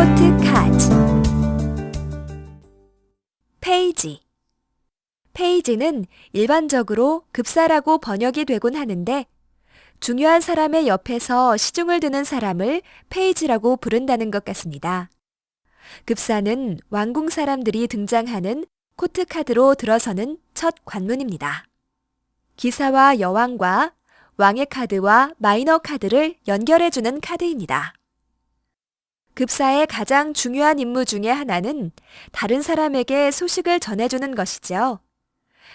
코트 카드 페이지 페이지는 일반적으로 급사라고 번역이 되곤 하는데 중요한 사람의 옆에서 시중을 드는 사람을 페이지라고 부른다는 것 같습니다. 급사는 왕궁 사람들이 등장하는 코트 카드로 들어서는 첫 관문입니다. 기사와 여왕과 왕의 카드와 마이너 카드를 연결해주는 카드입니다. 급사의 가장 중요한 임무 중의 하나는 다른 사람에게 소식을 전해주는 것이죠.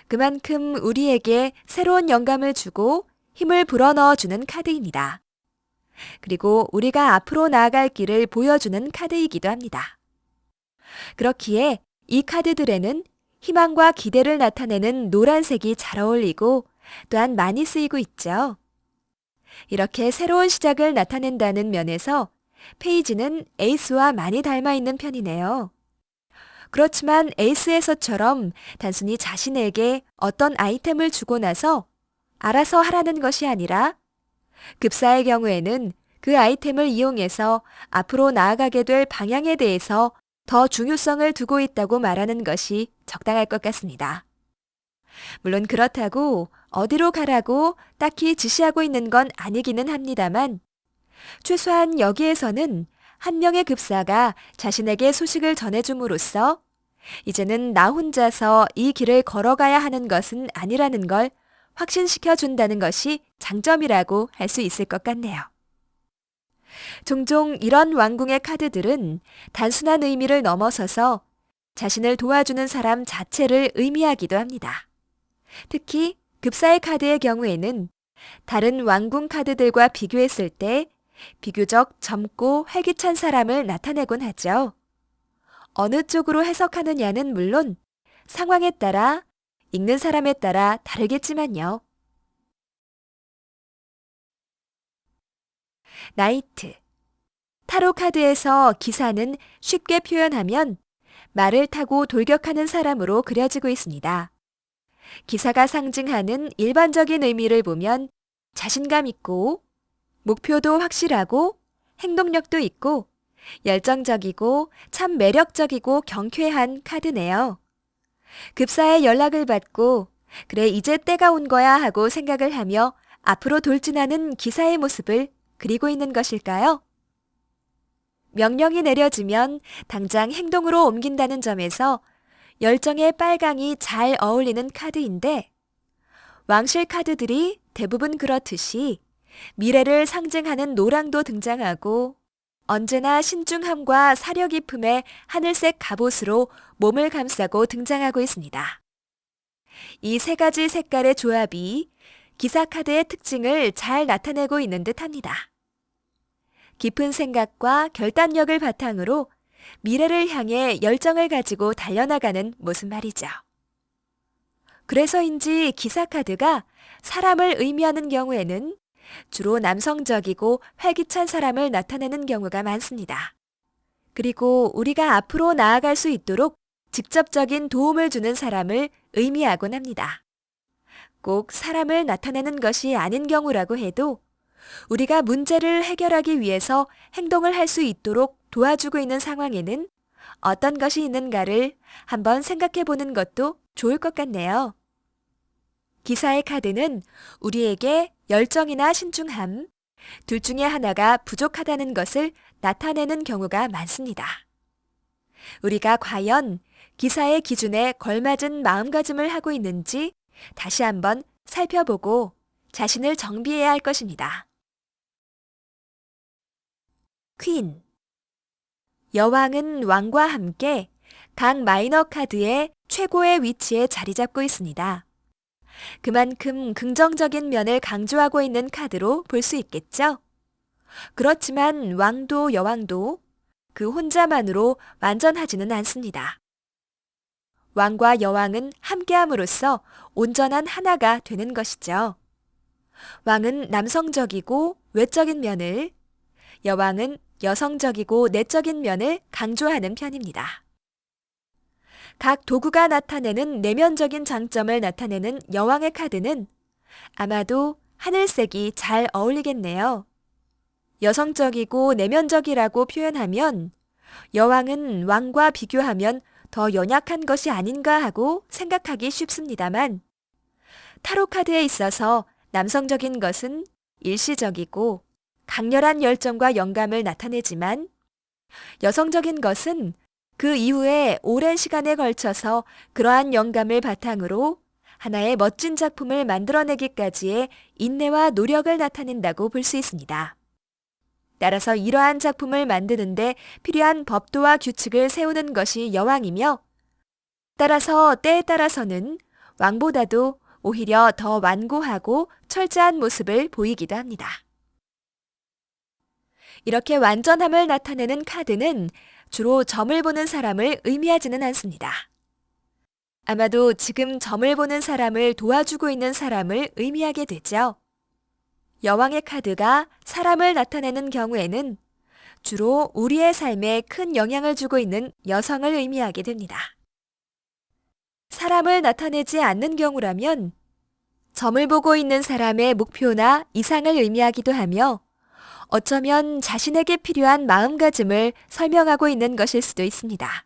그만큼 우리에게 새로운 영감을 주고 힘을 불어넣어 주는 카드입니다. 그리고 우리가 앞으로 나아갈 길을 보여주는 카드이기도 합니다. 그렇기에 이 카드들에는 희망과 기대를 나타내는 노란색이 잘 어울리고 또한 많이 쓰이고 있죠. 이렇게 새로운 시작을 나타낸다는 면에서 페이지는 에이스와 많이 닮아 있는 편이네요. 그렇지만 에이스에서처럼 단순히 자신에게 어떤 아이템을 주고 나서 알아서 하라는 것이 아니라 급사의 경우에는 그 아이템을 이용해서 앞으로 나아가게 될 방향에 대해서 더 중요성을 두고 있다고 말하는 것이 적당할 것 같습니다. 물론 그렇다고 어디로 가라고 딱히 지시하고 있는 건 아니기는 합니다만 최소한 여기에서는 한 명의 급사가 자신에게 소식을 전해줌으로써 이제는 나 혼자서 이 길을 걸어가야 하는 것은 아니라는 걸 확신시켜 준다는 것이 장점이라고 할 수 있을 것 같네요. 종종 이런 왕궁의 카드들은 단순한 의미를 넘어서서 자신을 도와주는 사람 자체를 의미하기도 합니다. 특히 급사의 카드의 경우에는 다른 왕궁 카드들과 비교했을 때 비교적 젊고 활기찬 사람을 나타내곤 하죠. 어느 쪽으로 해석하느냐는 물론 상황에 따라 읽는 사람에 따라 다르겠지만요. 나이트. 타로 카드에서 기사는 쉽게 표현하면 말을 타고 돌격하는 사람으로 그려지고 있습니다. 기사가 상징하는 일반적인 의미를 보면 자신감 있고 목표도 확실하고 행동력도 있고 열정적이고 참 매력적이고 경쾌한 카드네요. 급사의 연락을 받고 그래 이제 때가 온 거야 하고 생각을 하며 앞으로 돌진하는 기사의 모습을 그리고 있는 것일까요? 명령이 내려지면 당장 행동으로 옮긴다는 점에서 열정의 빨강이 잘 어울리는 카드인데 왕실 카드들이 대부분 그렇듯이 미래를 상징하는 노랑도 등장하고 언제나 신중함과 사려 깊음의 하늘색 갑옷으로 몸을 감싸고 등장하고 있습니다. 이 세 가지 색깔의 조합이 기사 카드의 특징을 잘 나타내고 있는 듯 합니다. 깊은 생각과 결단력을 바탕으로 미래를 향해 열정을 가지고 달려나가는 모습 말이죠. 그래서인지 기사 카드가 사람을 의미하는 경우에는 주로 남성적이고 활기찬 사람을 나타내는 경우가 많습니다. 그리고 우리가 앞으로 나아갈 수 있도록 직접적인 도움을 주는 사람을 의미하곤 합니다. 꼭 사람을 나타내는 것이 아닌 경우라고 해도 우리가 문제를 해결하기 위해서 행동을 할 수 있도록 도와주고 있는 상황에는 어떤 것이 있는가를 한번 생각해 보는 것도 좋을 것 같네요. 기사의 카드는 우리에게 열정이나 신중함, 둘 중에 하나가 부족하다는 것을 나타내는 경우가 많습니다. 우리가 과연 기사의 기준에 걸맞은 마음가짐을 하고 있는지 다시 한번 살펴보고 자신을 정비해야 할 것입니다. 퀸 여왕은 왕과 함께 각 마이너 카드의 최고의 위치에 자리 잡고 있습니다. 그만큼 긍정적인 면을 강조하고 있는 카드로 볼 수 있겠죠? 그렇지만 왕도 여왕도 그 혼자만으로 완전하지는 않습니다. 왕과 여왕은 함께함으로써 온전한 하나가 되는 것이죠. 왕은 남성적이고 외적인 면을, 여왕은 여성적이고 내적인 면을 강조하는 편입니다. 각 도구가 나타내는 내면적인 장점을 나타내는 여왕의 카드는 아마도 하늘색이 잘 어울리겠네요. 여성적이고 내면적이라고 표현하면 여왕은 왕과 비교하면 더 연약한 것이 아닌가 하고 생각하기 쉽습니다만, 타로 카드에 있어서 남성적인 것은 일시적이고 강렬한 열정과 영감을 나타내지만, 여성적인 것은 그 이후에 오랜 시간에 걸쳐서 그러한 영감을 바탕으로 하나의 멋진 작품을 만들어내기까지의 인내와 노력을 나타낸다고 볼 수 있습니다. 따라서 이러한 작품을 만드는데 필요한 법도와 규칙을 세우는 것이 여왕이며, 따라서 때에 따라서는 왕보다도 오히려 더 완고하고 철저한 모습을 보이기도 합니다. 이렇게 완전함을 나타내는 카드는 주로 점을 보는 사람을 의미하지는 않습니다. 아마도 지금 점을 보는 사람을 도와주고 있는 사람을 의미하게 되죠. 여왕의 카드가 사람을 나타내는 경우에는 주로 우리의 삶에 큰 영향을 주고 있는 여성을 의미하게 됩니다. 사람을 나타내지 않는 경우라면 점을 보고 있는 사람의 목표나 이상을 의미하기도 하며 어쩌면 자신에게 필요한 마음가짐을 설명하고 있는 것일 수도 있습니다.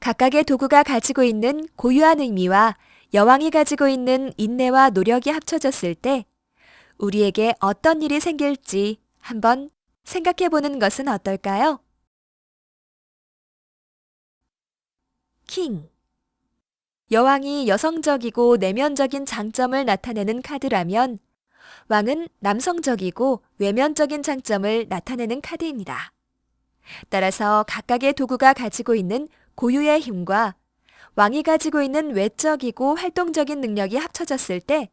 각각의 도구가 가지고 있는 고유한 의미와 여왕이 가지고 있는 인내와 노력이 합쳐졌을 때 우리에게 어떤 일이 생길지 한번 생각해 보는 것은 어떨까요? 킹 여왕이 여성적이고 내면적인 장점을 나타내는 카드라면 왕은 남성적이고 외면적인 장점을 나타내는 카드입니다. 따라서 각각의 도구가 가지고 있는 고유의 힘과 왕이 가지고 있는 외적이고 활동적인 능력이 합쳐졌을 때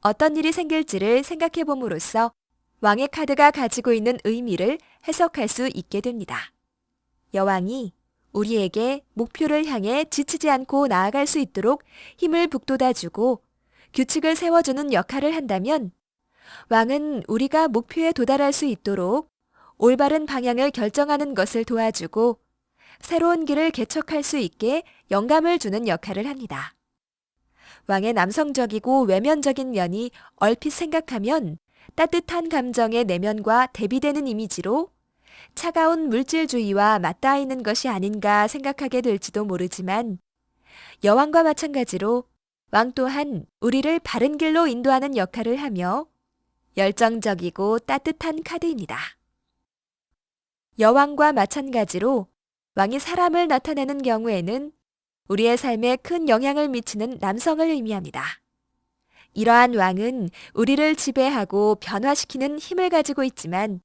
어떤 일이 생길지를 생각해 봄으로써 왕의 카드가 가지고 있는 의미를 해석할 수 있게 됩니다. 여왕이 우리에게 목표를 향해 지치지 않고 나아갈 수 있도록 힘을 북돋아주고 규칙을 세워주는 역할을 한다면 왕은 우리가 목표에 도달할 수 있도록 올바른 방향을 결정하는 것을 도와주고 새로운 길을 개척할 수 있게 영감을 주는 역할을 합니다. 왕의 남성적이고 외면적인 면이 얼핏 생각하면 따뜻한 감정의 내면과 대비되는 이미지로 차가운 물질주의와 맞닿아 있는 것이 아닌가 생각하게 될지도 모르지만 여왕과 마찬가지로 왕 또한 우리를 바른 길로 인도하는 역할을 하며 열정적이고 따뜻한 카드입니다. 여왕과 마찬가지로 왕이 사람을 나타내는 경우에는 우리의 삶에 큰 영향을 미치는 남성을 의미합니다. 이러한 왕은 우리를 지배하고 변화시키는 힘을 가지고 있지만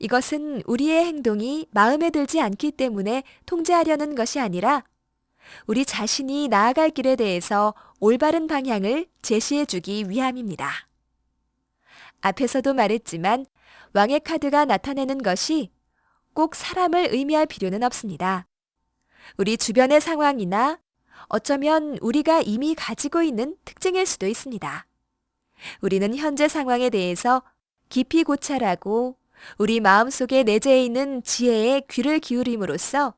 이것은 우리의 행동이 마음에 들지 않기 때문에 통제하려는 것이 아니라 우리 자신이 나아갈 길에 대해서 올바른 방향을 제시해 주기 위함입니다. 앞에서도 말했지만 왕의 카드가 나타내는 것이 꼭 사람을 의미할 필요는 없습니다. 우리 주변의 상황이나 어쩌면 우리가 이미 가지고 있는 특징일 수도 있습니다. 우리는 현재 상황에 대해서 깊이 고찰하고 우리 마음속에 내재해 있는 지혜에 귀를 기울임으로써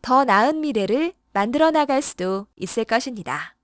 더 나은 미래를 만들어 나갈 수도 있을 것입니다.